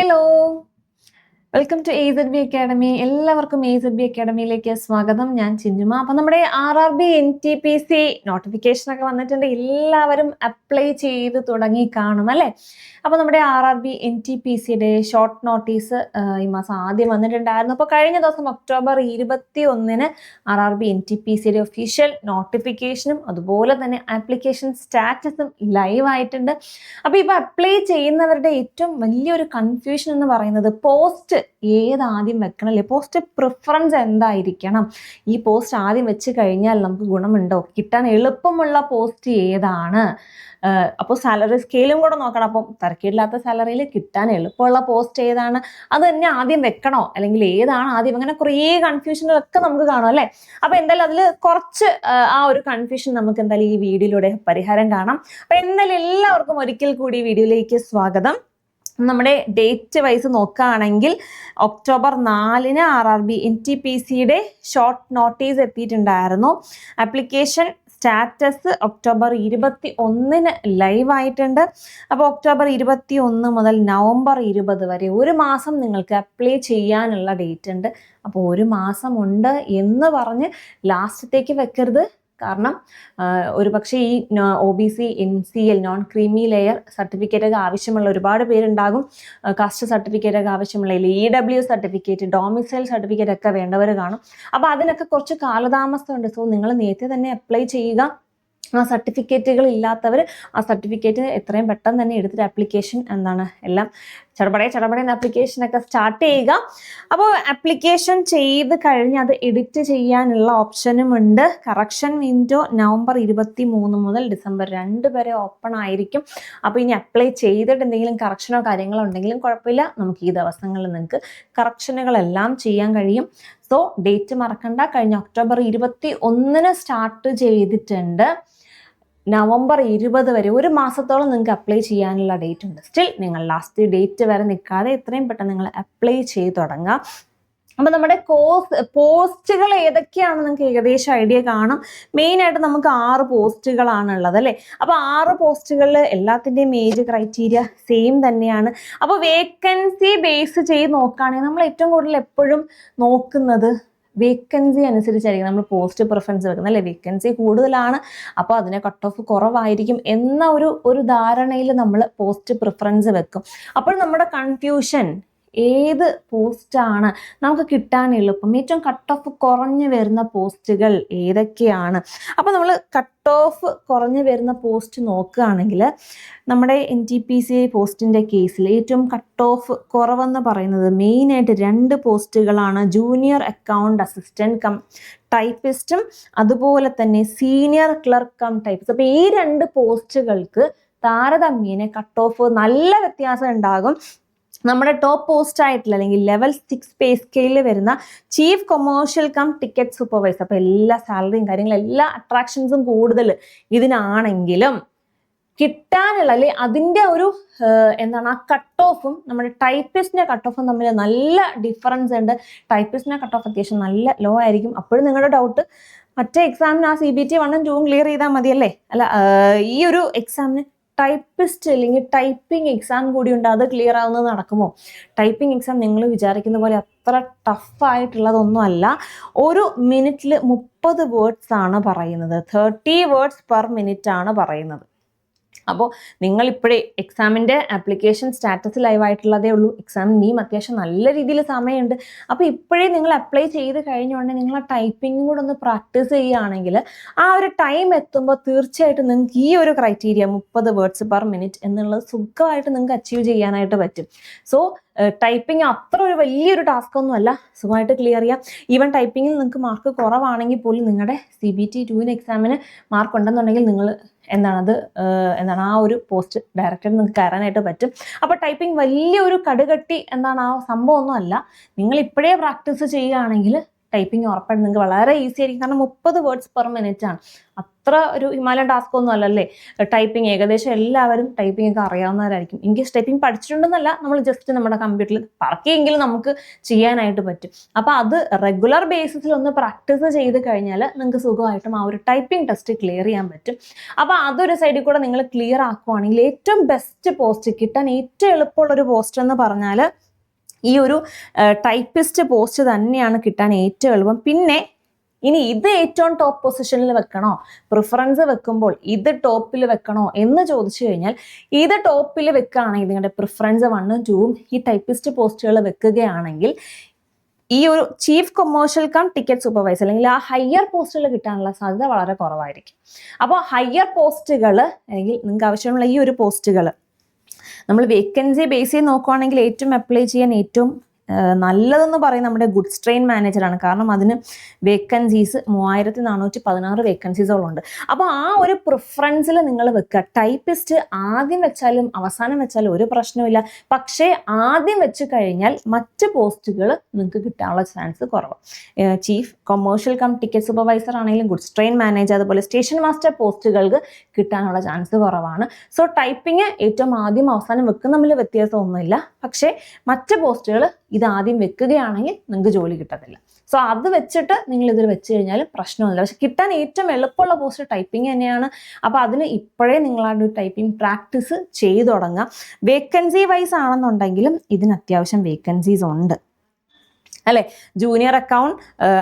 Hello. Welcome to A Z B Academy എല്ലാവർക്കും A Z B അക്കാഡമിയിലേക്ക് സ്വാഗതം. ഞാൻ ചിഞ്ചുമ. അപ്പം നമ്മുടെ R R B N T P C notification ഒക്കെ വന്നിട്ടുണ്ട്. എല്ലാവരും അപ്ലൈ ചെയ്ത് തുടങ്ങി കാണും അല്ലേ? അപ്പോൾ നമ്മുടെ R R B N T P സിയുടെ ഷോർട്ട് നോട്ടീസ് ഈ മാസം ആദ്യം വന്നിട്ടുണ്ടായിരുന്നു. അപ്പോൾ കഴിഞ്ഞ ദിവസം ഒക്ടോബർ ഇരുപത്തി ഒന്നിന് R R B N T P സിയുടെ ഒഫീഷ്യൽ നോട്ടിഫിക്കേഷനും അതുപോലെ തന്നെ ആപ്ലിക്കേഷൻ സ്റ്റാറ്റസും ലൈവ് ആയിട്ടുണ്ട്. അപ്പോൾ ഇപ്പോൾ അപ്ലൈ ചെയ്യുന്നവരുടെ ഏറ്റവും വലിയൊരു കൺഫ്യൂഷൻ എന്ന് പറയുന്നത് പോസ്റ്റ് ഏത് ആദ്യം വെക്കണം അല്ലേ പോസ്റ്റ് പ്രിഫറൻസ് എന്തായിരിക്കണം? ഈ പോസ്റ്റ് ആദ്യം വെച്ച് കഴിഞ്ഞാൽ നമുക്ക് ഗുണമുണ്ടോ? കിട്ടാൻ എളുപ്പമുള്ള പോസ്റ്റ് ഏതാണ്? അപ്പോൾ സാലറി സ്കെയിലും കൂടെ നോക്കണം. അപ്പം തിരക്കില്ലാത്ത സാലറിയിൽ കിട്ടാൻ എളുപ്പമുള്ള പോസ്റ്റ് ഏതാണ്? അത് തന്നെ ആദ്യം വെക്കണോ? അല്ലെങ്കിൽ ഏതാണ് ആദ്യം? അങ്ങനെ കുറേ കൺഫ്യൂഷനുകളൊക്കെ നമുക്ക് കാണും അല്ലേ? അപ്പം എന്തായാലും അതിൽ കുറച്ച് ആ ഒരു കൺഫ്യൂഷൻ നമുക്ക് എന്തായാലും ഈ വീഡിയോയിലൂടെ പരിഹാരം കാണാം. അപ്പം എന്തായാലും എല്ലാവർക്കും ഒരിക്കൽ കൂടി വീഡിയോയിലേക്ക് സ്വാഗതം. നമ്മുടെ ഡേറ്റ് വൈസ് നോക്കുകയാണെങ്കിൽ ഒക്ടോബർ നാലിന് R R B N T P സിയുടെ ഷോർട്ട് നോട്ടീസ് എത്തിയിട്ടുണ്ടായിരുന്നു. ആപ്ലിക്കേഷൻ സ്റ്റാറ്റസ് ഒക്ടോബർ ഇരുപത്തി ഒന്നിന് ലൈവ് ആയിട്ടുണ്ട്. അപ്പോൾ ഒക്ടോബർ ഇരുപത്തി ഒന്ന് മുതൽ നവംബർ ഇരുപത് വരെ ഒരു മാസം നിങ്ങൾക്ക് അപ്ലൈ ചെയ്യാനുള്ള ഡേറ്റ് ഉണ്ട്. അപ്പോൾ ഒരു മാസമുണ്ട് എന്ന് പറഞ്ഞ് ലാസ്റ്റത്തേക്ക് വെക്കരുത്. കാരണം ഒരു പക്ഷേ ഈ O B C N C L non creamy layer certificate ഒക്കെ ആവശ്യമുള്ള ഒരുപാട് പേരുണ്ടാകും. കാസ്റ്റ് സർട്ടിഫിക്കറ്റ് ഒക്കെ ആവശ്യമുള്ള E W certificate domicile certificate ഒക്കെ വേണ്ടവർ കാണും. അപ്പോൾ അതിനൊക്കെ കുറച്ച് കാലതാമസം ഉണ്ട് സോ നിങ്ങൾ നേരത്തെ തന്നെ അപ്ലൈ ചെയ്യുക. ആ സർട്ടിഫിക്കറ്റുകൾ ഇല്ലാത്തവർ ആ സർട്ടിഫിക്കറ്റ് എത്രയും പെട്ടെന്ന് തന്നെ എടുത്തിട്ട് ആപ്ലിക്കേഷൻ എന്താണ് എല്ലാം ചടപടയെ ആപ്ലിക്കേഷൻ ആപ്ലിക്കേഷനൊക്കെ സ്റ്റാർട്ട് ചെയ്യുക. അപ്പോൾ ആപ്ലിക്കേഷൻ ചെയ്ത് കഴിഞ്ഞ് അത് എഡിറ്റ് ചെയ്യാനുള്ള ഓപ്ഷനും ഉണ്ട്. കറക്ഷൻ വിൻഡോ നവംബർ ഇരുപത്തി മൂന്ന് മുതൽ ഡിസംബർ രണ്ട് വരെ ഓപ്പൺ ആയിരിക്കും. അപ്പോൾ ഇനി അപ്ലൈ ചെയ്തിട്ട് എന്തെങ്കിലും കറക്ഷനോ കാര്യങ്ങളോ ഉണ്ടെങ്കിലും കുഴപ്പമില്ല. നമുക്ക് ഈ ദിവസങ്ങളിൽ നിങ്ങൾക്ക് കറക്ഷനുകളെല്ലാം ചെയ്യാൻ കഴിയും. സോ ഡേറ്റ് മറക്കണ്ട. കഴിഞ്ഞ ഒക്ടോബർ ഇരുപത്തി ഒന്നിന് സ്റ്റാർട്ട് ചെയ്തിട്ടുണ്ട്. നവംബർ ഇരുപത് വരെ ഒരു മാസത്തോളം നിങ്ങൾക്ക് അപ്ലൈ ചെയ്യാനുള്ള ഡേറ്റ് ഉണ്ട്. സ്റ്റിൽ നിങ്ങൾ ലാസ്റ്റ് ഡേറ്റ് വരെ നിൽക്കാതെ എത്രയും പെട്ടെന്ന് നിങ്ങൾ അപ്ലൈ ചെയ്ത് തുടങ്ങുക. അപ്പം നമ്മുടെ കോസ് പോസ്റ്റുകൾ ഏതൊക്കെയാണ് നിങ്ങൾക്ക് ഏകദേശം ഐഡിയ കാണും. മെയിനായിട്ട് നമുക്ക് ആറ് പോസ്റ്റുകളാണ് ഉള്ളത് അല്ലേ? അപ്പോൾ ആറ് പോസ്റ്റുകളിൽ എല്ലാത്തിന്റെയും ഏജ് ക്രൈറ്റീരിയ സെയിം തന്നെയാണ്. അപ്പോൾ വേക്കൻസി ബേസ് ചെയ്ത് നോക്കുകയാണെങ്കിൽ നമ്മൾ ഏറ്റവും കൂടുതൽ എപ്പോഴും നോക്കുന്നത് വേക്കൻസി അനുസരിച്ചായിരിക്കും നമ്മൾ പോസ്റ്റ് പ്രിഫറൻസ് വെക്കുന്നത് അല്ലേ? വേക്കൻസി കൂടുതലാണ്. അപ്പോൾ അതിനെ കട്ട് ഓഫ് കുറവായിരിക്കും എന്ന ഒരു ഒരു ധാരണയിൽ നമ്മൾ പോസ്റ്റ് പ്രിഫറൻസ് വെക്കും. അപ്പോൾ നമ്മുടെ കൺഫ്യൂഷൻ ഏത് പോസ്റ്റാണ് നമുക്ക് കിട്ടാൻ എളുപ്പം? ഏറ്റവും കട്ട് ഓഫ് കുറഞ്ഞു വരുന്ന പോസ്റ്റുകൾ ഏതൊക്കെയാണ്? അപ്പോൾ നമ്മൾ കട്ട് ഓഫ് കുറഞ്ഞു വരുന്ന പോസ്റ്റ് നോക്കുകയാണെങ്കിൽ നമ്മുടെ എൻ ടി പി സി പോസ്റ്റിന്റെ കേസിൽ ഏറ്റവും കട്ട് ഓഫ് കുറവെന്ന് പറയുന്നത് മെയിനായിട്ട് രണ്ട് പോസ്റ്റുകളാണ് ജൂനിയർ അക്കൗണ്ട് അസിസ്റ്റന്റ് കം ടൈപ്പിസ്റ്റും അതുപോലെ തന്നെ സീനിയർ ക്ലർക്ക് കം ടൈപ്പിസ്റ്റ് അപ്പോൾ ഈ രണ്ട് പോസ്റ്റുകൾക്ക് താരതമ്യേന കട്ട് ഓഫ് നല്ല വ്യത്യാസം ഉണ്ടാകും. നമ്മുടെ ടോപ്പ് പോസ്റ്റ് ആയിട്ടുള്ള അല്ലെങ്കിൽ ലെവൽ സിക്സ് പേ സ്കെയിലിൽ വരുന്ന chief commercial cum ticket supervisor അപ്പോൾ എല്ലാ സാലറിയും കാര്യങ്ങളും എല്ലാ അട്രാക്ഷൻസും കൂടുതൽ ഇതിനാണെങ്കിലും കിട്ടാനുള്ള അല്ലെ അതിന്റെ ഒരു എന്താണ് ആ കട്ട് ഓഫും നമ്മുടെ ടൈപ്പിസ്റ്റിന്റെ കട്ട് ഓഫും തമ്മിൽ നല്ല ഡിഫറൻസ് ഉണ്ട്. ടൈപ്പിസ്റ്റിന്റെ കട്ട് ഓഫ് അത്യാവശ്യം നല്ല ലോ ആയിരിക്കും. അപ്പോഴും നിങ്ങളുടെ ഡൗട്ട് മറ്റേ എക്സാമിന് ആ സി ബി ടി വണ്ണും ടൂവും ക്ലിയർ ചെയ്താൽ മതിയല്ലേ? അല്ല ഈ ഒരു എക്സാമിന് ടൈപ്പിസ്റ്റ് അല്ലെങ്കിൽ ടൈപ്പിംഗ് എക്സാം കൂടി ഉണ്ട് അത് ക്ലിയർ ആവുന്നത് നടക്കുമോ? ടൈപ്പിംഗ് എക്സാം നിങ്ങൾ വിചാരിക്കുന്ന പോലെ അത്ര ടഫ് ആയിട്ടുള്ളതൊന്നും അല്ല. ഒരു മിനിറ്റിൽ മുപ്പത് വേർഡ്സ് ആണ് പറയുന്നത്. തേർട്ടി വേർഡ്സ് പെർ മിനിറ്റ് ആണ് പറയുന്നത്. അപ്പോൾ നിങ്ങൾ ഇപ്പോഴേ എക്സാമിന്റെ ആപ്ലിക്കേഷൻ സ്റ്റാറ്റസ് ലൈവ് ആയിട്ടുള്ളതേ ഉള്ളൂ. എക്സാം നീം അത്യാവശ്യം നല്ല രീതിയിൽ സമയമുണ്ട്. അപ്പോൾ ഇപ്പോഴേ നിങ്ങൾ അപ്ലൈ ചെയ്ത് കഴിഞ്ഞുകൊണ്ട് നിങ്ങൾ ആ ടൈപ്പിംഗ് കൂടെ ഒന്ന് പ്രാക്ടീസ് ചെയ്യുകയാണെങ്കിൽ ആ ഒരു ടൈം എത്തുമ്പോൾ തീർച്ചയായിട്ടും നിങ്ങൾക്ക് ഈ ഒരു ക്രൈറ്റീരിയ മുപ്പത് വേർഡ്സ് പെർ മിനിറ്റ് എന്നുള്ളത് സുഖമായിട്ട് നിങ്ങൾക്ക് അച്ചീവ് ചെയ്യാനായിട്ട് പറ്റും. സോ ടൈപ്പിംഗ് അത്ര ഒരു വലിയൊരു ടാസ്ക് ഒന്നുമല്ല സുഖമായിട്ട് ക്ലിയർ ചെയ്യാം. ഈവൻ ടൈപ്പിങ്ങിൽ നിങ്ങൾക്ക് മാർക്ക് കുറവാണെങ്കിൽ പോലും നിങ്ങളുടെ സി ബി ടി ടുവിന് എക്സാമിന് മാർക്ക് ഉണ്ടെന്നുണ്ടെങ്കിൽ നിങ്ങൾ എന്താണത് ഏഹ് എന്താണ് ആ ഒരു പോസ്റ്റ് ഡയറക്റ്റായിട്ട് നിങ്ങൾക്ക് കയറാനായിട്ട് പറ്റും. അപ്പോൾ ടൈപ്പിംഗ് വലിയ ഒരു കടുകട്ടി എന്താണ് ആ സംഭവമൊന്നും അല്ല. നിങ്ങൾ ഇപ്പോഴേ പ്രാക്ടീസ് ചെയ്യുകയാണെങ്കിൽ ടൈപ്പിംഗ് ഉറപ്പായിട്ടും നിങ്ങൾക്ക് വളരെ ഈസി ആയിരിക്കും. കാരണം മുപ്പത് വേർഡ്സ് പെർ മിനിറ്റ് ആണ്. അത്ര ഒരു ഹിമാലയൻ ടാസ്ക് ഒന്നും അല്ലല്ലേ? ടൈപ്പിംഗ് ഏകദേശം എല്ലാവരും ടൈപ്പിംഗ് ഒക്കെ അറിയാവുന്നവരായിരിക്കും. ഇംഗ്ലീഷ് ടൈപ്പിംഗ് പഠിച്ചിട്ടുണ്ടെന്നല്ല നമ്മൾ ജസ്റ്റ് നമ്മുടെ കമ്പ്യൂട്ടറിൽ പറക്കിയെങ്കിലും നമുക്ക് ചെയ്യാനായിട്ട് പറ്റും. അപ്പോൾ അത് റെഗുലർ ബേസിസിൽ ഒന്ന് പ്രാക്ടീസ് ചെയ്ത് കഴിഞ്ഞാൽ നിങ്ങൾക്ക് സുഖമായിട്ടും ആ ഒരു ടൈപ്പിംഗ് ടെസ്റ്റ് ക്ലിയർ ചെയ്യാൻ പറ്റും. അപ്പോൾ അതൊരു സൈഡിൽ കൂടെ നിങ്ങൾ ക്ലിയർ ആക്കുവാണെങ്കിൽ ഏറ്റവും ബെസ്റ്റ് പോസ്റ്റ് കിട്ടാൻ ഏറ്റവും എളുപ്പമുള്ള ഒരു പോസ്റ്റ് എന്ന് പറഞ്ഞാൽ ഈ ഒരു ടൈപ്പിസ്റ്റ് പോസ്റ്റ് തന്നെയാണ് കിട്ടാൻ ഏറ്റവും എളുപ്പം. പിന്നെ ഇനി ഇത് ഏറ്റവും ടോപ്പ് പൊസിഷനിൽ വെക്കണോ? പ്രിഫറൻസ് വെക്കുമ്പോൾ ഇത് ടോപ്പിൽ വെക്കണോ എന്ന് ചോദിച്ചു കഴിഞ്ഞാൽ ഇത് ടോപ്പിൽ വെക്കുകയാണെങ്കിൽ നിങ്ങളുടെ പ്രിഫറൻസ് വണ്ണും ടൂവും ഈ ടൈപ്പിസ്റ്റ് പോസ്റ്റുകൾ വെക്കുകയാണെങ്കിൽ ഈ ഒരു chief commercial cum ticket supervisor അല്ലെങ്കിൽ ആ ഹയർ പോസ്റ്റുകൾ കിട്ടാനുള്ള സാധ്യത വളരെ കുറവായിരിക്കും. അപ്പോൾ ഹയർ പോസ്റ്റുകൾ അല്ലെങ്കിൽ നിങ്ങൾക്ക് ആവശ്യമുള്ള ഈ ഒരു പോസ്റ്റുകൾ നമ്മൾ വേക്കൻസി ബേസ് ചെയ്ത് നോക്കുവാണെങ്കിൽ ഏറ്റവും അപ്ലൈ ചെയ്യാൻ ഏറ്റവും നല്ലതെന്ന് പറയും നമ്മുടെ ഗുഡ്സ് ട്രെയിൻ മാനേജറാണ് കാരണം അതിന് വേക്കൻസീസ് മൂവായിരത്തി നാനൂറ്റി പതിനാറ് വേക്കൻസീസുകളുണ്ട്. അപ്പോൾ ആ ഒരു പ്രിഫറൻസിൽ നിങ്ങൾ വെക്കുക. ടൈപ്പിസ്റ്റ് ആദ്യം വെച്ചാലും അവസാനം വെച്ചാലും ഒരു പ്രശ്നമില്ല പക്ഷേ ആദ്യം വെച്ച് കഴിഞ്ഞാൽ മറ്റ് പോസ്റ്റുകൾ നിങ്ങൾക്ക് കിട്ടാനുള്ള ചാൻസ് കുറവ്. Chief commercial cum ticket supervisor ആണെങ്കിലും ഗുഡ്സ് ട്രെയിൻ മാനേജർ അതുപോലെ സ്റ്റേഷൻ മാസ്റ്റർ പോസ്റ്റുകൾക്ക് കിട്ടാനുള്ള ചാൻസ് കുറവാണ്. സോ ടൈപ്പിംഗ് ഏറ്റവും ആദ്യം അവസാനം വെക്കുന്ന തമ്മിൽ വ്യത്യാസമൊന്നുമില്ല. പക്ഷേ മറ്റ് പോസ്റ്റുകൾ ഇത് ആദ്യം വെക്കുകയാണെങ്കിൽ നിങ്ങൾക്ക് ജോലി കിട്ടത്തില്ല. സോ അത് വെച്ചിട്ട് നിങ്ങൾ ഇതിൽ വെച്ച് കഴിഞ്ഞാൽ പ്രശ്നമൊന്നുമില്ല. പക്ഷെ കിട്ടാൻ ഏറ്റവും എളുപ്പമുള്ള പോസ്റ്റ് ടൈപ്പിംഗ് തന്നെയാണ്. അപ്പോൾ അതിന് ഇപ്പോഴേ നിങ്ങൾ ആ ഒരു ടൈപ്പിംഗ് പ്രാക്ടീസ് ചെയ്തു തുടങ്ങുക. വേക്കൻസി വൈസ് ആണെന്നുണ്ടെങ്കിലും ഇതിന് അത്യാവശ്യം വേക്കൻസീസ് ഉണ്ട്. അല്ലെ? ജൂനിയർ അക്കൗണ്ട്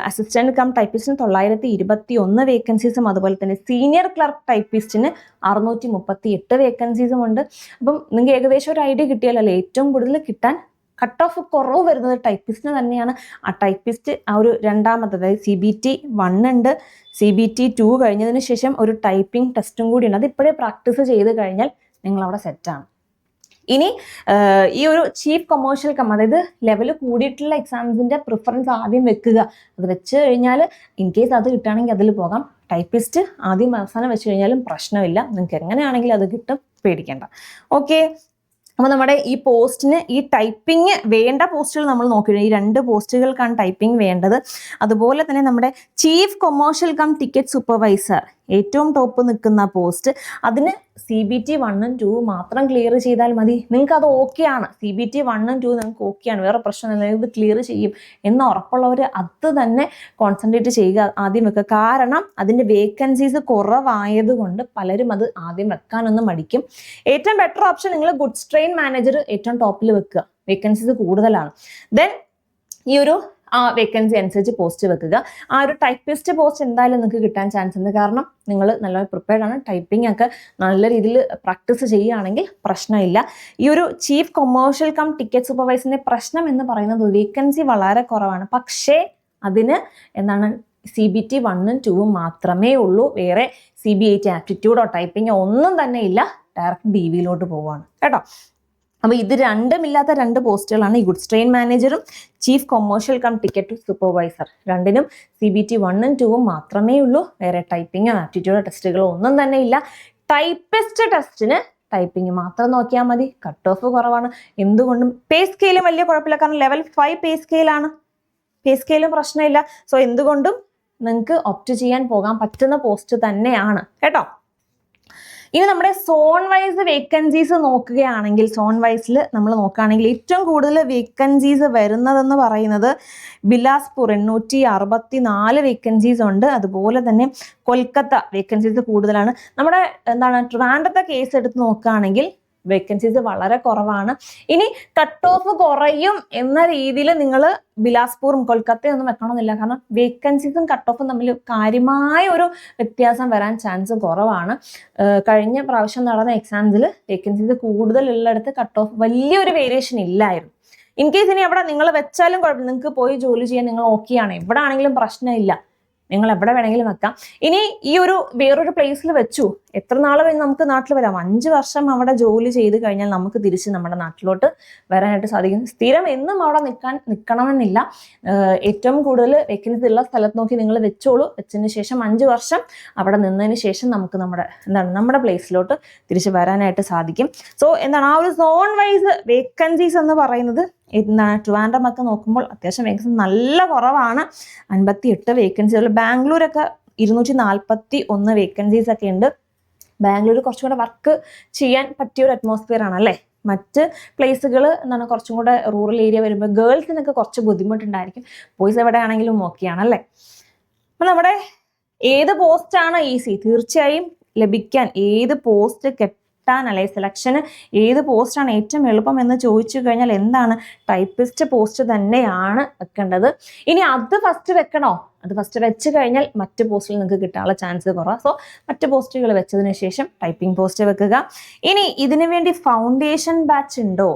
അസിസ്റ്റന്റ് കം ടൈപ്പിസ്റ്റിന് തൊള്ളായിരത്തി ഇരുപത്തി ഒന്ന് വേക്കൻസീസും അതുപോലെ തന്നെ സീനിയർ ക്ലർക്ക് ടൈപ്പിസ്റ്റിന് അറുന്നൂറ്റി മുപ്പത്തി എട്ട് വേക്കൻസീസും ഉണ്ട്. അപ്പം നിങ്ങൾക്ക് ഏകദേശം ഒരു ഐഡിയ കിട്ടിയാലല്ലേ ഏറ്റവും കൂടുതൽ കിട്ടാൻ കട്ട് ഓഫ് കുറവ് വരുന്നത് ടൈപ്പിസ്റ്റിന് തന്നെയാണ്. ആ ടൈപ്പിസ്റ്റ് ആ ഒരു രണ്ടാമത്തെ അതായത് സി ബി ടി വൺ ഉണ്ട്. സി ബി ടി ടു കഴിഞ്ഞതിന് ശേഷം ഒരു ടൈപ്പിംഗ് ടെസ്റ്റും കൂടിയുണ്ട്. അത് ഇപ്പോഴേ പ്രാക്ടീസ് ചെയ്ത് കഴിഞ്ഞാൽ നിങ്ങൾ അവിടെ സെറ്റാണ് ഇനി ഈ ഒരു ചീഫ് കൊമേഴ്ഷ്യൽ കം അതായത് ലെവൽ കൂടിയിട്ടുള്ള എക്സാംസിന്റെ പ്രിഫറൻസ് ആദ്യം വെക്കുക. അത് വെച്ച് കഴിഞ്ഞാൽ ഇൻ കേസ് അത് കിട്ടുകയാണെങ്കിൽ അതിൽ പോകാം. ടൈപ്പിസ്റ്റ് ആദ്യം അവസാനം വെച്ച് കഴിഞ്ഞാലും പ്രശ്നമില്ല. നിങ്ങൾക്ക് എങ്ങനെയാണെങ്കിലും അത് കിട്ടും. പേടിക്കേണ്ട. ഓക്കെ അപ്പോൾ നമ്മുടെ ഈ പോസ്റ്റിന് ഈ ടൈപ്പിംഗ് വേണ്ട പോസ്റ്റുകൾ നമ്മൾ നോക്കിയിട്ട് ഈ രണ്ട് പോസ്റ്റുകൾക്കാണ് ടൈപ്പിംഗ് വേണ്ടത്. അതുപോലെ തന്നെ നമ്മുടെ chief commercial cum ticket supervisor ഏറ്റവും ടോപ്പ് നിൽക്കുന്ന പോസ്റ്റ്. അതിന് സി ബി ടി വണ്ണും ടൂവും മാത്രം ക്ലിയർ ചെയ്താൽ മതി. നിങ്ങൾക്ക് അത് ഓക്കെയാണ് സി ബി ടി വണ്ണും ടൂ നിങ്ങൾക്ക് ഓക്കെയാണ് വേറെ പ്രശ്നമില്ല ഇത് ക്ലിയർ ചെയ്യും എന്ന് ഉറപ്പുള്ളവർ അത് തന്നെ കോൺസെൻട്രേറ്റ് ചെയ്യുക ആദ്യം വെക്കുക. കാരണം അതിന്റെ വേക്കൻസീസ് കുറവായതുകൊണ്ട് പലരും അത് ആദ്യം വെക്കാനൊന്നും മടിക്കും. ഏറ്റവും ബെറ്റർ ഓപ്ഷൻ നിങ്ങൾ ഗുഡ്സ് ട്രെയിൻ മാനേജർ ഏറ്റവും ടോപ്പിൽ വെക്കുക. വേക്കൻസീസ് കൂടുതലാണ്. ദെൻ ഈ ഒരു ആ വേക്കൻസി അനുസരിച്ച് പോസ്റ്റ് വെക്കുക. ആ ഒരു ടൈപ്പിസ്റ്റ് പോസ്റ്റ് എന്തായാലും നിങ്ങൾക്ക് കിട്ടാൻ ചാൻസ് ഉണ്ട്. കാരണം നിങ്ങൾ നല്ലപോലെ പ്രിപ്പയർഡ് ആണ്. ടൈപ്പിംഗ് ഒക്കെ നല്ല രീതിയിൽ പ്രാക്ടീസ് ചെയ്യുകയാണെങ്കിൽ പ്രശ്നമില്ല. ഈ ഒരു ചീഫ് കൊമേഴ്ഷ്യൽ കം ടിക്കറ്റ് സൂപ്പർവൈസറിന്റെ പ്രശ്നം എന്ന് പറയുന്നത് വേക്കൻസി വളരെ കുറവാണ്. പക്ഷേ അതിന് എന്താണ് സി ബി ടി വണ്ണും ടൂവും മാത്രമേ ഉള്ളൂ. വേറെ സി ബി ഐ ടി ആപ്റ്റിറ്റ്യൂഡോ ടൈപ്പിങ്ങോ ഒന്നും തന്നെ ഇല്ല. ഡയറക്റ്റ് ഡി വിയിലോട്ട് പോവുകയാണ്. കേട്ടോ? അപ്പോൾ ഇത് രണ്ടുമില്ലാത്ത രണ്ട് പോസ്റ്റുകളാണ് ഈ goods train മാനേജറും chief commercial cum ticket supervisor. രണ്ടിനും സി ബി ടി വണ്ണും ടൂവും മാത്രമേ ഉള്ളൂ. വേറെ ടൈപ്പിംഗ് ആപ്റ്റിറ്റ്യൂഡോ ടെസ്റ്റുകളോ ഒന്നും തന്നെ ഇല്ല. ടൈപ്പിസ്റ്റ് ടെസ്റ്റിന് ടൈപ്പിംഗ് മാത്രം നോക്കിയാൽ മതി. കട്ട് ഓഫ് കുറവാണ്. എന്തുകൊണ്ടും പേ സ്കെയിലും വലിയ കുഴപ്പമില്ല. കാരണം ലെവൽ ഫൈവ് പേ സ്കെയിലാണ് പേ സ്കെയിലും പ്രശ്നമില്ല. സോ എന്തുകൊണ്ടും നിങ്ങൾക്ക് ഒപ്റ്റ് ചെയ്യാൻ പോകാൻ പറ്റുന്ന പോസ്റ്റ് തന്നെയാണ്. കേട്ടോ? ഇനി നമ്മുടെ സോൺ വൈസ് വേക്കൻസീസ് നോക്കുകയാണെങ്കിൽ സോൺ വൈസിൽ നമ്മൾ നോക്കുകയാണെങ്കിൽ ഏറ്റവും കൂടുതൽ വേക്കൻസീസ് വരുന്നതെന്ന് പറയുന്നത് ബിലാസ്പൂർ എണ്ണൂറ്റി അറുപത്തി നാല് വേക്കൻസീസ് ഉണ്ട്. അതുപോലെ തന്നെ കൊൽക്കത്ത വേക്കൻസീസ് കൂടുതലാണ്. നമ്മുടെ എന്താണ് ട്രിവാൻഡ്രത്തെ കേസ് എടുത്ത് നോക്കുകയാണെങ്കിൽ വേക്കൻസീസ് വളരെ കുറവാണ്. ഇനി കട്ട് ഓഫ് കുറയും എന്ന രീതിയിൽ നിങ്ങൾ ബിലാസ്പൂറും കൊൽക്കത്തയൊന്നും വെക്കണമെന്നില്ല. കാരണം വേക്കൻസീസും കട്ട് ഓഫും തമ്മിൽ കാര്യമായ ഒരു വ്യത്യാസം വരാൻ ചാൻസ് കുറവാണ്. കഴിഞ്ഞ പ്രാവശ്യം നടന്ന എക്സാംസിൽ വേക്കൻസീസ് കൂടുതലുള്ളിടത്ത് കട്ട് ഓഫ് വലിയൊരു വേരിയേഷൻ ഇല്ലായിരുന്നു. ഇൻ കേസ് ഇനി എവിടെ നിങ്ങൾ വെച്ചാലും കുഴപ്പമില്ല നിങ്ങൾക്ക് പോയി ജോലി ചെയ്യാൻ നിങ്ങൾ ഓക്കെയാണ് എവിടെ ആണെങ്കിലും പ്രശ്നമില്ല നിങ്ങൾ എവിടെ വേണമെങ്കിലും വെക്കാം. ഇനി ഈ ഒരു വേറൊരു പ്ലേസിൽ വെച്ചു. എത്ര നാൾ കഴിഞ്ഞ് നമുക്ക് നാട്ടിൽ വരാം? അഞ്ച് വർഷം അവിടെ ജോലി ചെയ്ത് കഴിഞ്ഞാൽ നമുക്ക് തിരിച്ച് നമ്മുടെ നാട്ടിലോട്ട് വരാനായിട്ട് സാധിക്കും. സ്ഥിരം എന്നും അവിടെ നിൽക്കാൻ നിൽക്കണമെന്നില്ല ഏറ്റവും കൂടുതൽ വേക്കൻസി ഉള്ള സ്ഥലത്ത് നോക്കി നിങ്ങൾ വെച്ചോളൂ. വെച്ചതിന് ശേഷം അഞ്ച് വർഷം അവിടെ നിന്നതിന് ശേഷം നമുക്ക് നമ്മുടെ എന്താണ് നമ്മുടെ പ്ലേസിലോട്ട് തിരിച്ച് വരാനായിട്ട് സാധിക്കും. സോ എന്താണ് ആ ഒരു സോൺ വൈസ് വേക്കൻസീസ് എന്ന് പറയുന്നത് എന്താണ് ട്രിവാൻഡ്രം ഒക്കെ നോക്കുമ്പോൾ അത്യാവശ്യം വേക്കൻസി നല്ല കുറവാണ്. അൻപത്തി എട്ട് വേക്കൻസികൾ ബാംഗ്ലൂരൊക്കെ ഇരുന്നൂറ്റി നാൽപ്പത്തി ഒന്ന് വേക്കൻസീസ് ഒക്കെ ഉണ്ട്. ബാംഗ്ലൂർ കുറച്ചും കൂടെ വർക്ക് ചെയ്യാൻ പറ്റിയ ഒരു അറ്റ്മോസ്ഫിയർ ആണ് അല്ലേ? മറ്റ് പ്ലേസുകൾ എന്താണ് കുറച്ചും കൂടെ റൂറൽ ഏരിയ വരുമ്പോൾ ഗേൾസിനൊക്കെ കുറച്ച് ബുദ്ധിമുട്ടുണ്ടായിരിക്കും. ബോയ്സ് എവിടെയാണെങ്കിലും ഓക്കെയാണ് അല്ലേ? അപ്പം നമ്മുടെ ഏത് പോസ്റ്റാണ് ഈസി തീർച്ചയായും ലഭിക്കാൻ ഏത് പോസ്റ്റ് കെട്ടാൻ അല്ലെ സെലക്ഷന് ഏത് പോസ്റ്റാണ് ഏറ്റവും എളുപ്പം എന്ന് ചോദിച്ചു കഴിഞ്ഞാൽ എന്താണ്? ടൈപ്പിസ്റ്റ് പോസ്റ്റ് തന്നെയാണ് വെക്കേണ്ടത്. ഇനി അത് ഫസ്റ്റ് വെക്കണോ? അത് ഫസ്റ്റ് വെച്ച് കഴിഞ്ഞാൽ മറ്റ് പോസ്റ്റിൽ നിങ്ങൾക്ക് കിട്ടാനുള്ള ചാൻസ് കുറവാണ് സോ മറ്റ് പോസ്റ്റുകൾ വെച്ചതിന് ശേഷം ടൈപ്പിംഗ് പോസ്റ്റ് വെക്കുക. ഇനി ഇതിനു വേണ്ടി ഫൗണ്ടേഷൻ ബാച്ച് ഉണ്ടോ?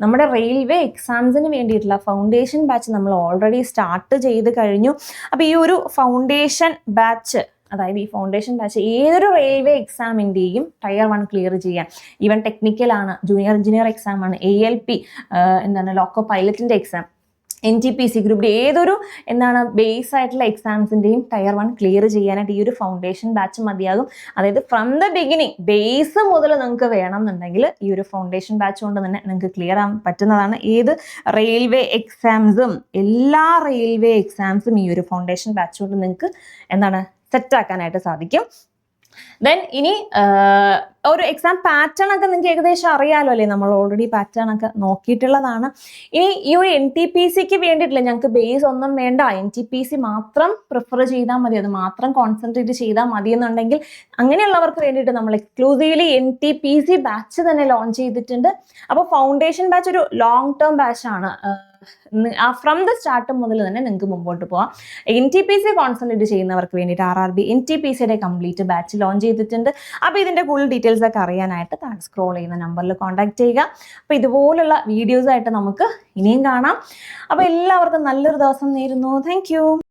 നമ്മുടെ റെയിൽവേ എക്സാംസിന് വേണ്ടിയിട്ടുള്ള ഫൗണ്ടേഷൻ ബാച്ച് നമ്മൾ ഓൾറെഡി സ്റ്റാർട്ട് ചെയ്ത് കഴിഞ്ഞു. അപ്പോൾ ഈ ഒരു ഫൗണ്ടേഷൻ ബാച്ച് അതായത് ഈ ഫൗണ്ടേഷൻ ബാച്ച് ഏതൊരു റെയിൽവേ എക്സാമിന്റെയും ടയർ വൺ ക്ലിയർ ചെയ്യാൻ. ഈവൻ ടെക്നിക്കലാണ് ജൂനിയർ എഞ്ചിനീയർ എക്സാം ആണ് എ എൽ പി എന്താണ് loco പൈലറ്റിന്റെ exam N T P C group ഏതൊരു എന്താണ് ബേസ് ആയിട്ടുള്ള എക്സാംസിന്റെയും ടയർ വൺ ക്ലിയർ ചെയ്യാനായിട്ട് ഈ ഒരു ഫൗണ്ടേഷൻ ബാച്ച് മതിയാകും. അതായത് ഫ്രം ദ ബിഗിനിങ് ബേസ് മുതൽ നിങ്ങൾക്ക് വേണം എന്നുണ്ടെങ്കിൽ ഈ ഒരു ഫൗണ്ടേഷൻ ബാച്ച് കൊണ്ട് തന്നെ നിങ്ങൾക്ക് ക്ലിയർ ആകാൻ പറ്റുന്നതാണ്. ഏത് റെയിൽവേ എക്സാംസും എല്ലാ റെയിൽവേ എക്സാംസും ഈ ഒരു ഫൗണ്ടേഷൻ ബാച്ച് കൊണ്ട് നിങ്ങൾക്ക് എന്താണ് സെറ്റാക്കാനായിട്ട് സാധിക്കും. ദെൻ ഇനി ഒരു എക്സാം പാറ്റേൺ ഒക്കെ നിങ്ങൾക്ക് ഏകദേശം അറിയാലോ അല്ലേ? നമ്മൾ ഓൾറെഡി പാറ്റേൺ ഒക്കെ നോക്കിയിട്ടുള്ളതാണ്. ഇനി ഈ ഒരു എൻ ടി പി സിക്ക് വേണ്ടിയിട്ടില്ല. ഞങ്ങൾക്ക് ബേസ് ഒന്നും വേണ്ട. എൻ ടി പി സി മാത്രം പ്രിഫർ ചെയ്താൽ മതി. അത് മാത്രം കോൺസെൻട്രേറ്റ് ചെയ്താൽ മതി എന്നുണ്ടെങ്കിൽ അങ്ങനെയുള്ളവർക്ക് വേണ്ടിയിട്ട് നമ്മൾ exclusively N T P C batch തന്നെ ലോഞ്ച് ചെയ്തിട്ടുണ്ട്. അപ്പോൾ ഫൗണ്ടേഷൻ ബാച്ച് ഒരു ലോങ് ടേം ബാച്ചാണ് ഫ്രം ദ സ്റ്റാർട്ട് മുതൽ തന്നെ നിങ്ങൾക്ക് മുമ്പോട്ട് പോവാം. N T P C concentrate ചെയ്യുന്നവർക്ക് വേണ്ടിയിട്ട് R R B N T P സിയുടെ കംപ്ലീറ്റ് ബാച്ച് ലോഞ്ച് ചെയ്തിട്ടുണ്ട്. അപ്പോൾ ഇതിന്റെ കൂടുതൽ ഡീറ്റെയിൽസ് ഒക്കെ അറിയാനായിട്ട് താഴെ സ്ക്രോൾ ചെയ്യുന്ന നമ്പറിൽ കോൺടാക്ട് ചെയ്യുക. അപ്പോൾ ഇതുപോലുള്ള വീഡിയോസ് ആയിട്ട് നമുക്ക് ഇനിയും കാണാം. അപ്പോൾ എല്ലാവർക്കും നല്ലൊരു ദിവസം നേരുന്നു. താങ്ക്